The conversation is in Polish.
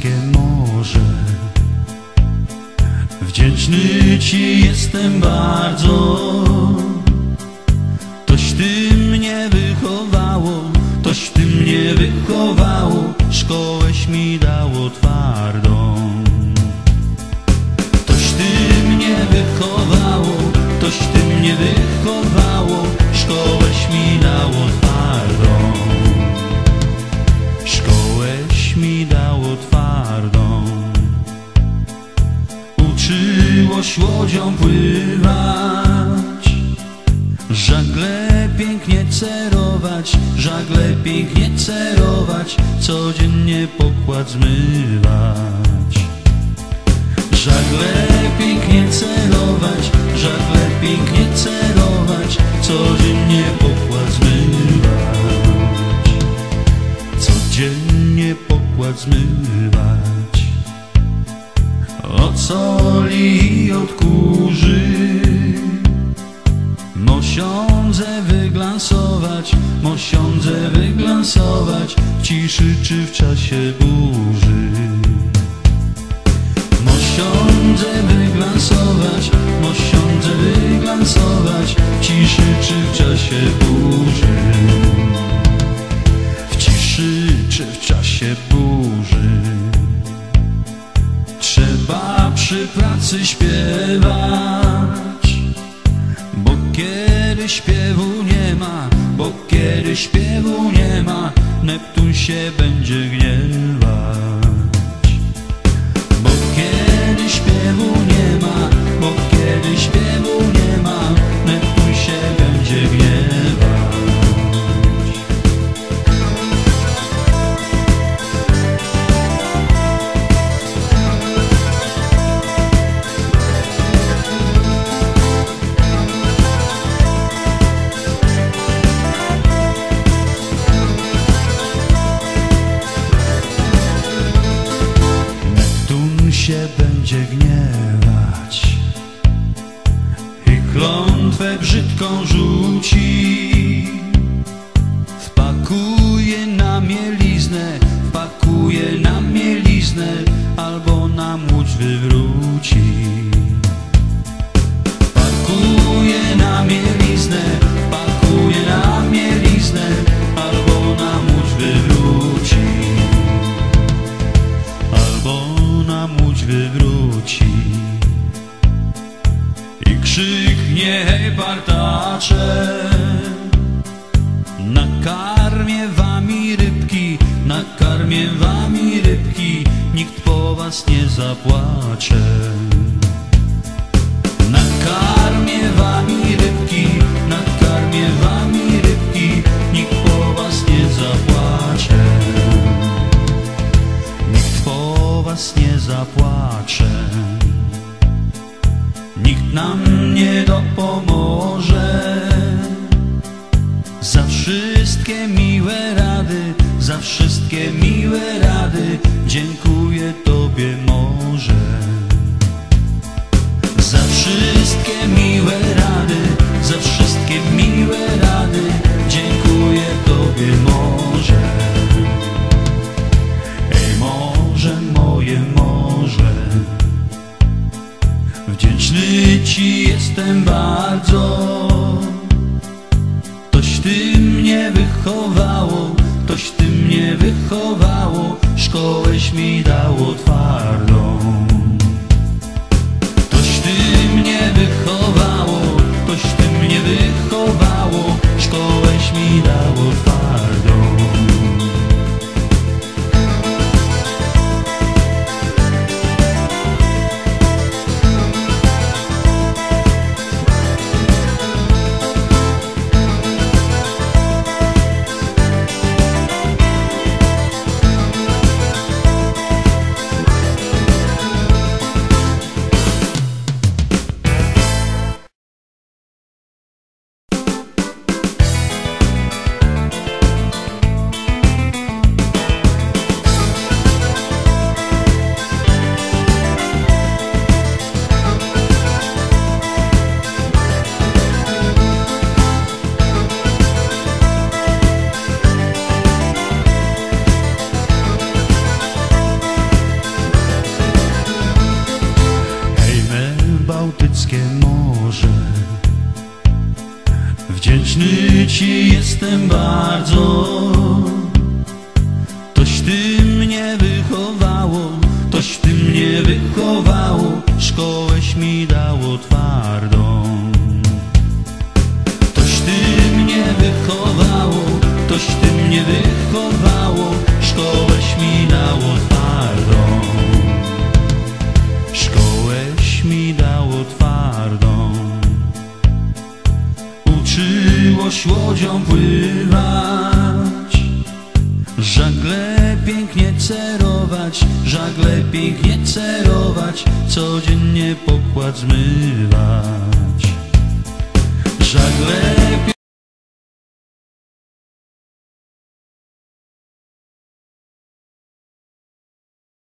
polskie morze. Wdzięczny Ci jestem bardzo. Toś Ty mnie wychowało Toś Ty mnie wychowało. Szkołeś mi dało twardo. Uczyłoś łodzią pływać. Żagle pięknie cerować Żagle pięknie cerować Codziennie pokład zmywać. Żagle pięknie cerować Żagle pięknie cerować Codziennie pokład zmywać. Codziennie pokład zmywać Od soli i od kurzy Mosiądze wyglansować Mosiądze wyglansować W ciszy czy w czasie burzy. Mosiądze wyglansować Mosiądze wyglansować W ciszy czy w czasie burzy śpiewać. Bo kiedy śpiewu nie ma Bo kiedy śpiewu nie ma Neptun się będzie gniewać wywróci i krzyknie hej partacze nakarmię wami rybki nakarmię wami rybki nikt po was nie zapłacze. Nakarmię wami rybki nakarmię wami wszystkie miłe rady Za wszystkie miłe rady Dziękuję Tobie może Za wszystkie miłe rady Za wszystkie miłe rady Dziękuję Tobie może Ej morze, moje morze. Wdzięczny Ci jestem bardzo. Toś Ty mnie wychowało Toś Ty mnie wychowało Szkołeś mi dało twardą Bardzo. Toś Ty mnie wychowało Toś Ty mnie wychowało Szkołeś mi dało twardą. Toś Ty mnie wychowało Toś Ty mnie wychowało Szkołeś mi dało twardą. Szkołeś mi dało twardą Uczyłoś łodzią pływać. Żagle pięknie cerować Żagle pięknie cerować Codziennie pokład zmywać. Żagle